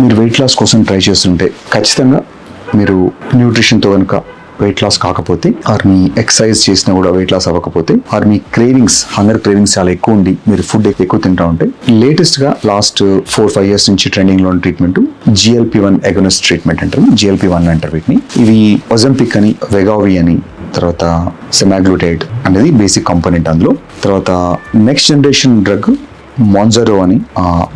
మీరు weight loss కోసం try చేస్తుంటే ఖచ్చితంగా మీరు న్యూట్రిషన్తో కనుక వెయిట్ లాస్ కాకపోతే ఆర్ మీ ఎక్సర్సైజ్ చేసినా కూడా వెయిట్ లాస్ అవ్వకపోతే ఆర్ మీ క్రేవింగ్స్ హంగర్ క్రేవింగ్స్ చాలా ఎక్కువ ఉండి మీరు ఫుడ్ ఎక్కువ తింటా ఉంటే లేటెస్ట్గా లాస్ట్ ఫోర్ ఫైవ్ ఇయర్స్ నుంచి ట్రెండింగ్లో treatment GLP one agonists treatment అంటారు. జిఎల్పి వన్ అంటారు వీటిని. ఇవి ఒజంపిక్ అని వెగావి అని తర్వాత సెమాగ్లూటైడ్ అనేది బేసిక్ కాంపోనెంట్ అందులో. తర్వాత నెక్స్ట్ జనరేషన్ డ్రగ్ మాన్జరో అని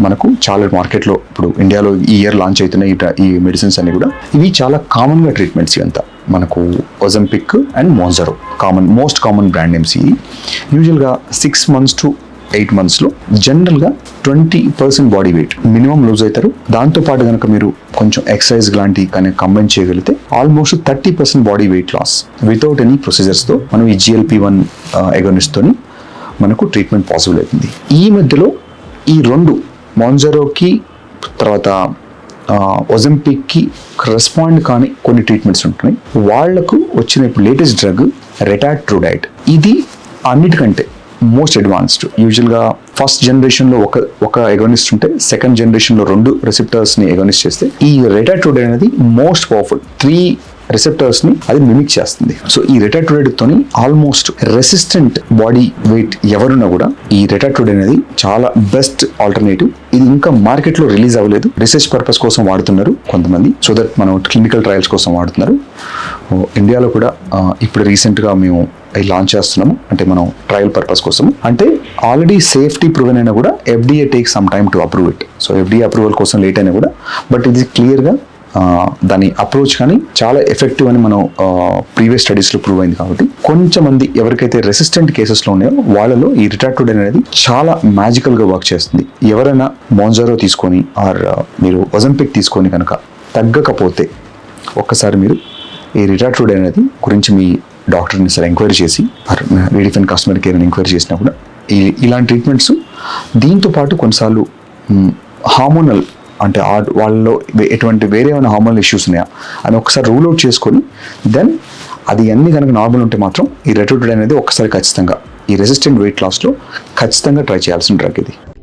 మనకు చాలా మార్కెట్లో ఇప్పుడు ఇండియాలో ఈ ఇయర్ లాంచ్ అవుతున్న ఈ ఈ మెడిసిన్స్ అన్ని కూడా ఇవి చాలా కామన్గా ట్రీట్మెంట్స్ ఇవంతా మనకు Ozempic and Mounjaro common most common brand names ఇవి. యూజువల్గా సిక్స్ మంత్స్ టు ఎయిట్ మంత్స్లో జనరల్గా twenty percent body weight minimum lose అవుతారు దాంతోపాటు కనుక మీరు కొంచెం ఎక్సర్సైజ్ లాంటి కానీ కంబైన్ చేయగలిగితే almost thirty percent body weight loss without any ప్రొసీజర్స్తో మనం ఈ జిఎల్పి వన్ ఎగనిస్తోని మనకు ట్రీట్మెంట్ పాసిబుల్ అవుతుంది. ఈ మధ్యలో ఈ రెండు మాన్జరోకి తర్వాత ఒజంపిక్కి రెస్పాండ్ కాని కొన్ని ట్రీట్మెంట్స్ ఉంటున్నాయి. వాళ్ళకు వచ్చిన ఇప్పుడు లేటెస్ట్ డ్రగ్ రెటాట్రూడైట్ ఇది అన్నిటికంటే మోస్ట్ అడ్వాన్స్డ్ యూజువల్గా ఫస్ట్ జనరేషన్లో ఒక ఒక ఎగోనిస్ట్ ఉంటే సెకండ్ జనరేషన్లో రెండు రెసిప్టర్స్ని ఎగోనిస్ట్ చేస్తే ఈ రెటాట్రూడైట్ అనేది మోస్ట్ పవర్ఫుల్ త్రీ రిసెప్టర్స్ని అది మిమిక్ చేస్తుంది. సో ఈ రెటాట్రోడైడ్ తోని ఆల్మోస్ట్ రెసిస్టెంట్ బాడీ వెయిట్ ఎవరున్నా కూడా ఈ రెటాట్రోడైడ్ అనేది చాలా బెస్ట్ ఆల్టర్నేటివ్ ఇది ఇంకా మార్కెట్లో రిలీజ్ అవ్వలేదు. రీసెర్చ్ పర్పస్ కోసం వాడుతున్నారు కొంతమంది. సో దట్ మనం క్లినికల్ ట్రయల్స్ కోసం వాడుతున్నారు. Oh, ఇండియాలో కూడా ఇప్పుడు రీసెంట్గా మేము అవి లాంచ్ చేస్తున్నాము. అంటే మనం ట్రయల్ పర్పస్ కోసం అంటే ఆల్రెడీ సేఫ్టీ ప్రూవెన్ అయినా కూడా FDA take some time to approve it so FDA approval కోసం లేట్ అయినా కూడా. బట్ ఇది క్లియర్గా దాని అప్రోచ్ కానీ చాలా ఎఫెక్టివ్ అని మనం ప్రీవియస్ స్టడీస్లో ప్రూవ్ అయింది కాబట్టి కొంచెం మంది ఎవరికైతే రెసిస్టెంట్ కేసెస్లో ఉన్నాయో వాళ్ళలో ఈ రిటాక్టోడ్ అనేది చాలా మ్యాజికల్గా వర్క్ చేస్తుంది. ఎవరైనా మోన్జారో తీసుకొని ఆర్ మీరు ఒజంపిక్ తీసుకొని కనుక తగ్గకపోతే ఒక్కసారి మీరు ఈ రిటాక్టోడ్ అనేది గురించి మీ డాక్టర్ని సరే ఎంక్వైరీ చేసి ఆర్ రీడిఫైన్ కస్టమర్ కేర్ని ఎంక్వైరీ చేసినా కూడా ఈ ఇలాంటి ట్రీట్మెంట్స్ దీంతో పాటు కొన్నిసార్లు హార్మోనల్ అంటే వాళ్ళలో ఎటువంటి వేరే ఏమైనా హార్మోనల్ ఇష్యూస్ ఉన్నాయా? అని ఒకసారి రూల్ అవుట్ చేసుకొని దెన్ అది అన్ని కనుక నార్మల్ ఉంటే మాత్రం ఈ రెటోటెడ్ అనేది ఒకసారి ఖచ్చితంగా ఈ రెసిస్టెంట్ వెయిట్ లాస్లో ఖచ్చితంగా ట్రై చేయాల్సిన డ్రగ్ ఇది.